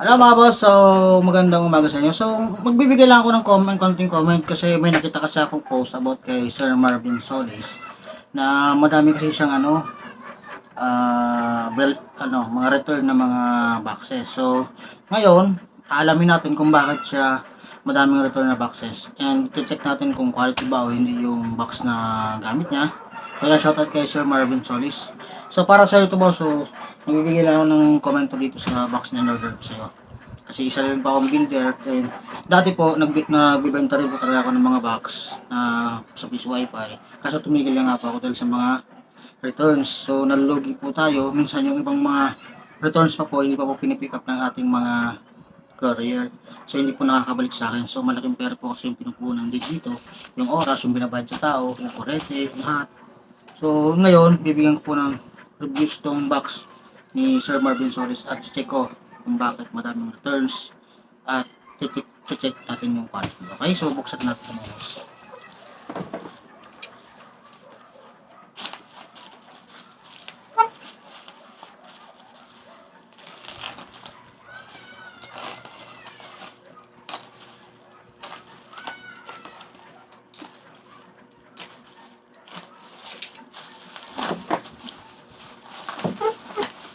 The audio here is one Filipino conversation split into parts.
Hello mga boss, so magandang umaga sa inyo. So magbibigay lang ako ng comment, konting comment kasi may nakita kasi akong post about kay Sir Marvin Solis na madami kasi siyang ano, ah bel, ano, mga return na mga boxes. So ngayon, alamin natin kung bakit siya madaming return na boxes and check natin kung quality ba o hindi yung box na gamit niya. Kaya shoutout kay Sir Marvin Solis. So para sa ito boss, so nagbibigay lang ako ng komento dito sa box na in-order ko sa'yo. Kasi isa rin pa akong builder. And dati po, nag nagbibenta rin po talaga ako ng mga box na sa Peace Wi-Fi. Kaso tumigil lang nga po ako dahil sa mga returns. So nalulugi po tayo. Minsan yung ibang mga returns pa po, hindi pa po pinipick up ng ating mga courier. So hindi po nakakabalik sa akin. So malaking pera po kasi yung pinupunan din dito. Yung oras, yung binabayad sa tao, yung kurete, lahat. So ngayon, bibigyan ko po ng reviews tong box ni Sir Marvin Solis at check ko kung bakit madaming returns at check, natin yung quality. Okay, so buksan natin mga.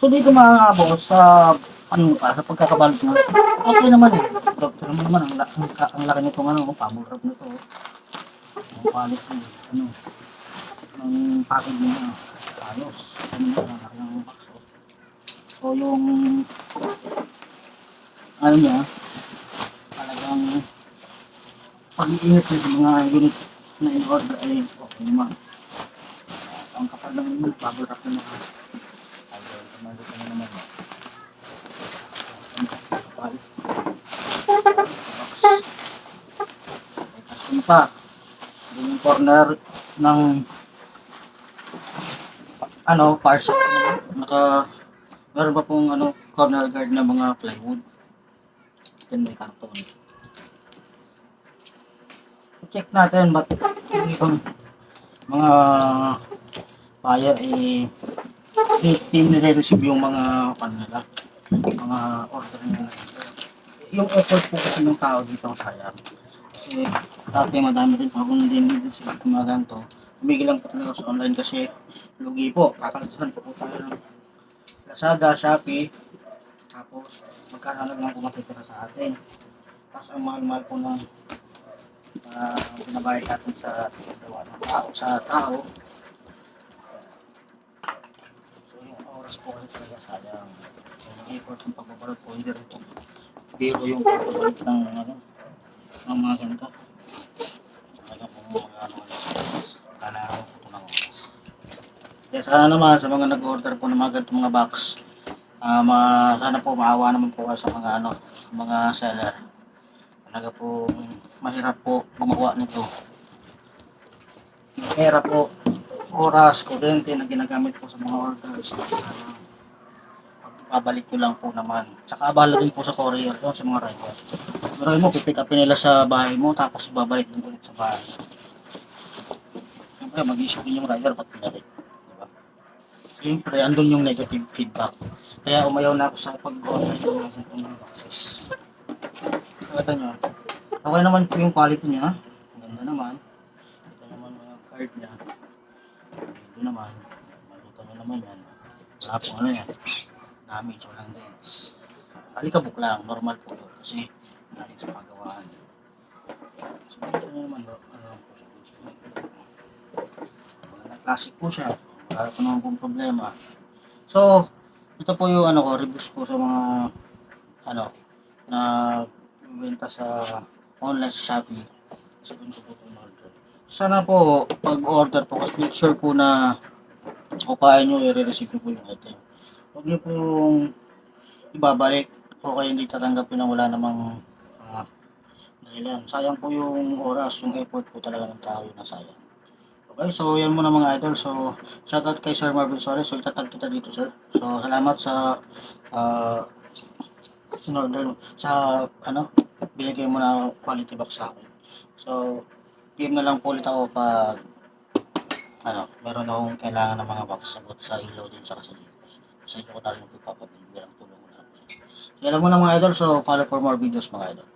So dito mga boss, sa ano pa, sa pagkakabalot na, okay naman eh. Doctor naman naman, ang, ang, ang laki nitong ano, pabor wrap nito. Ang quality, ano, ang package niya, ayos. Ano na, ang laki ng box. oh. So yung, ano niya, talagang pag-iingat sa mga unit na in-order ay okay naman. Ang kapal naman, bubble wrap na mga Ka na naman. Kapal. May custom pa. Yung corner ng ano, parcel. Naka, meron pa pong ano, corner guard na mga plywood. Then may karton. Check natin ba't yung ibang mga buyer eh nire-receive yung mga kanila, mga order nila. Yung effort po kasi ng tao dito ang sayang. Kasi dati madami rin po akong nire-receive yung mga ganito. Tumigil lang po talaga sa online kasi lugi po. Kakaltasan po po tayo ng Lazada, Shopee. Tapos magkano lang po matitira sa atin. Tapos ang mahal-mahal po ng uh, binabayad natin sa ng tao, sa tao. So yung oras po kasi talaga sayang. Yung effort ng pagbabalot po, hindi rin po biro yung pagbabalot ng ano, ng mga ganito. Talaga po mga ano, wala na ako po ito ng oras. Kaya sana naman sa mga nag-order po ng mga ganitong mga box, ah ma, sana po maawa naman po sa mga ano, sa mga seller. Talaga po mahirap po gumawa nito. Mahirap po oras, kuryente na ginagamit po sa mga orders. Sana babalik ko lang po naman. Tsaka abala din po sa courier po sa mga rider. Pero mo, pipick upin nila sa bahay mo tapos babalik din ulit sa bahay. Siyempre, mag-isipin yung rider ba't pinalik. Diba? Siyempre, andun yung negative feedback. Kaya umayaw na ako sa pag-online ng mga boxes. Kata nyo, okay naman po yung quality niya. Maganda naman. Ito naman mga card niya. Ito naman, maluto na naman yan. Wala po ano yan. Damage, walang dents. Alikabok lang, normal po yun. Kasi galing sa pagawaan. So, ito na naman, ano lang po siya. Mga classic po siya. Wala po naman pong problema. So, ito po yung ano ko, reviews ko sa mga ano, na benta sa online sa Shopee. Sa dun ko po ito. Sana po, pag order po, kasi make sure po na kupain nyo, i-receive po yung item. Huwag nyo pong ibabalik o kaya hindi tatanggapin na wala namang ah, dahilan. Sayang po yung oras, yung effort po talaga ng tao na sayang. Okay, so yan muna mga idol. So, shoutout kay Sir Marvin Suarez. So, itatag kita dito, sir. So, salamat sa uh, sinorder sa ano, binigay mo na quality box sa akin. So, PM na lang po ulit ako pag ano, meron akong kailangan ng mga box sagot sa ilaw din sa kasalikos. Sa inyo ko na rin ipapabili bilang tulong ko na lang. So, Yan lang muna mga idol. So, follow for more videos mga idol.